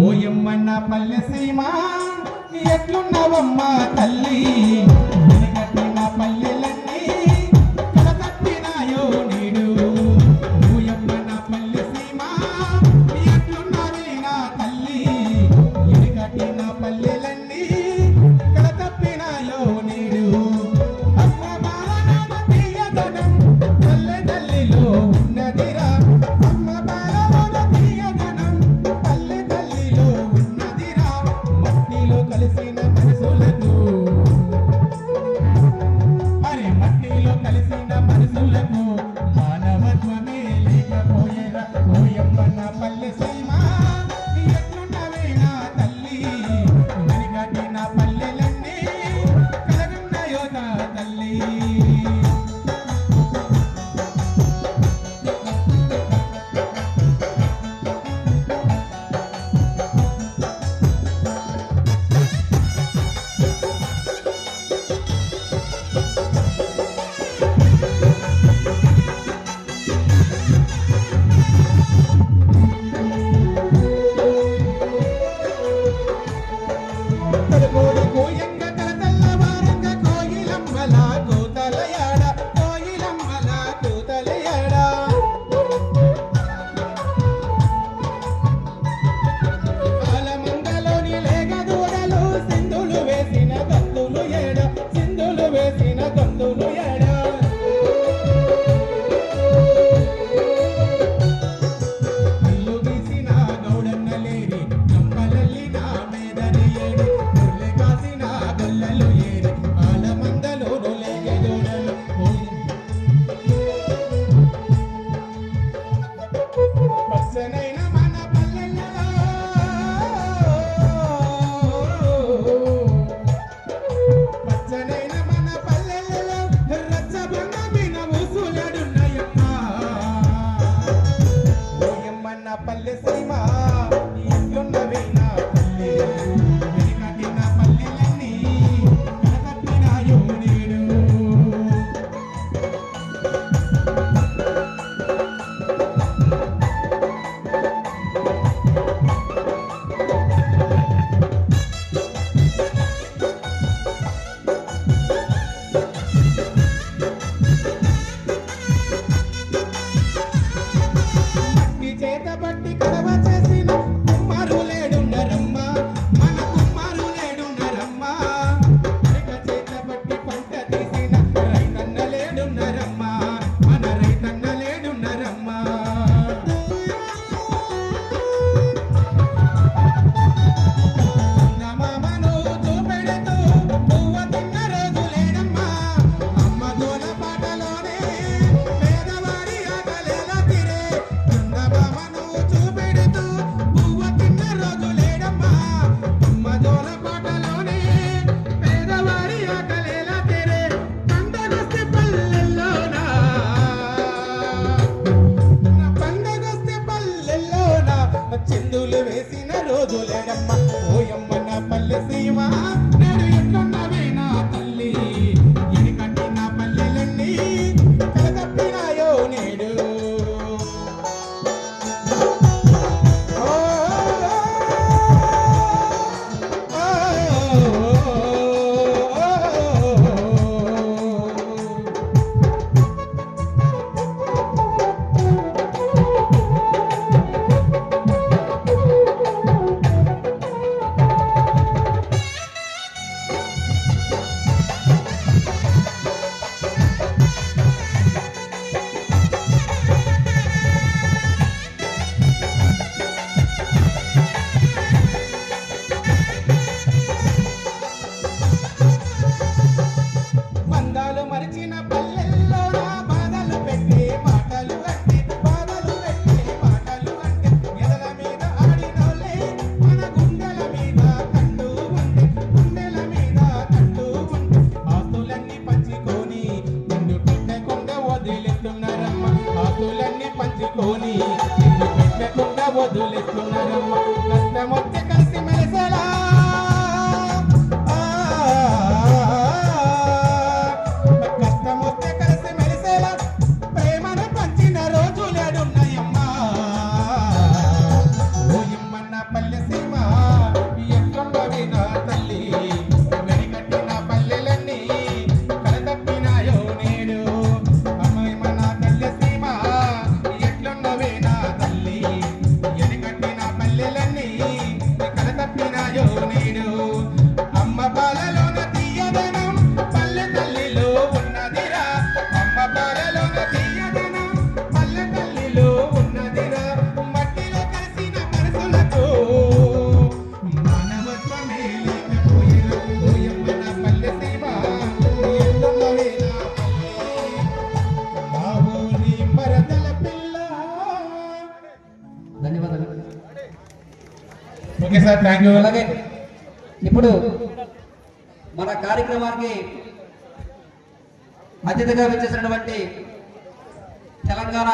ఓయమ్మన్న పల్లె సీమా ఎట్లున్నావమ్మా తల్లి? వెనకట్లున్న పల్లె yeah. palle se ima Krishna రోజులేనమ్మ ఓయమ్మన ధోని కృష్ణ కుండ వదులుతున్నారమ్మ కృష్ణమొత్త ఓకే సార్ థ్యాంక్ యూ అలాగే ఇప్పుడు మన కార్యక్రమానికి అతిథిగా విచ్చేసినటువంటి తెలంగాణ